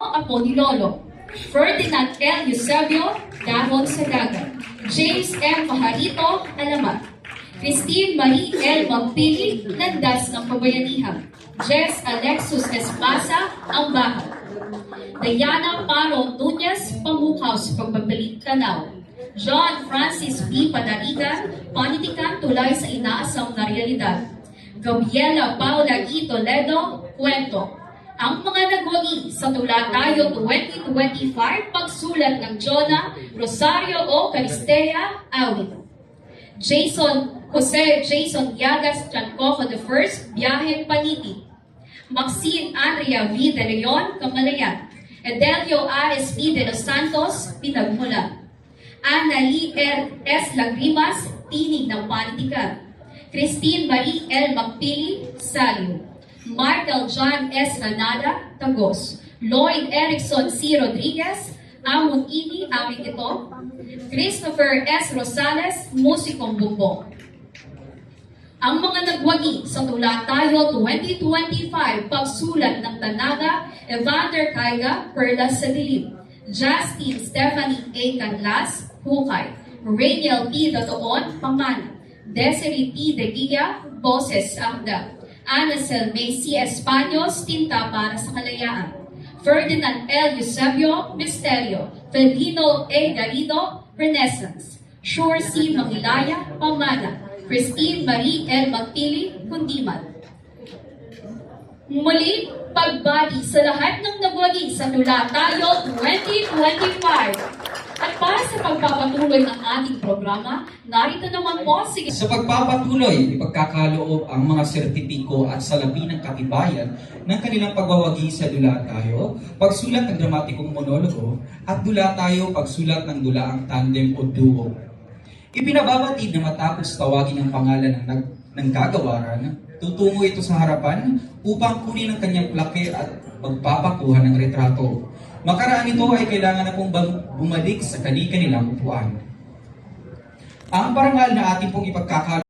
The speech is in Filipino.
apo ni Lolo. Ferdinand L. Eusebio, Dahon sa Dagat. James M. Pajarito, Alamat. Christine Marie L. Magpili, Landas ng Kabayanihan. Jess Alexus Espasa, Ang Bahay. Diana Paro Nunez, Pamukaw sa Pagbabalik Tanaw. John Francis B. Panarigan, Panitikan tulay sa inaasam na realidad. Gabriela Paula E. Toledo, Kwento. Ang mga nagwagi sa Tula Tayo 2025, pagsulat ng Jonah, Rosario O. Calistea, Awit. Jason, Jose Jason Yagas Trancoco I, Biyahe Paniti. Maxine Andrea V. De Leon, Kamalayan. Edelio A.S. P. De Los Santos, Pinagmula. Ana Lee R. S. Lagrimas, Tinig ng Panitikan. Christine Marie L. Magpili, Salio. Michael John S. Ranada, Tagos. Lloyd Erickson C. Rodriguez, Amon Ini, Aming ito. Christopher S. Rosales, Musikong Bumbong. Ang mga nagwagi sa Tula Tayo 2025, pagsulat ng Tanaga, Evander Kaiga, Perlas sa Dilim, Justin Stephanie A. Canlas, Hukay, Rainiel P. Dotoon, Pamana, Desiree P. De Guia, Boses Amda, Ana Selmay C. Españos, Tinta para sa Kalayaan, Ferdinand L. Eusebio, Misterio, Felino A. Garrido, Renaissance, Shore C. Mangilaya, Pamana, Christine Marie L. Magpili, Kundiman. Muli, pagbati sa lahat ng nagwagi sa Tula Tayo 2025. Para sa pagpapatuloy ng ating programa, narito naman po si Sa pagpapatuloy, ipagkakaloob ang mga sertipiko at salapi ng katibayan ng kanilang pagwawagi sa Dula Tayo, pagsulat ng dramatikong monologo, at Dula Tayo, pagsulat ng dulaang tandem o duo. Ipinababatid na matapos tawagin ang pangalan ng, nag, ng gagawaran, tutungo ito sa harapan upang kunin ang kanyang plake at magpapakuha ng retrato. Makaraan ito ay kailangan bam- bumalik sa kani-kanilang upuan. Ang parangal na ating pong ipagkakalo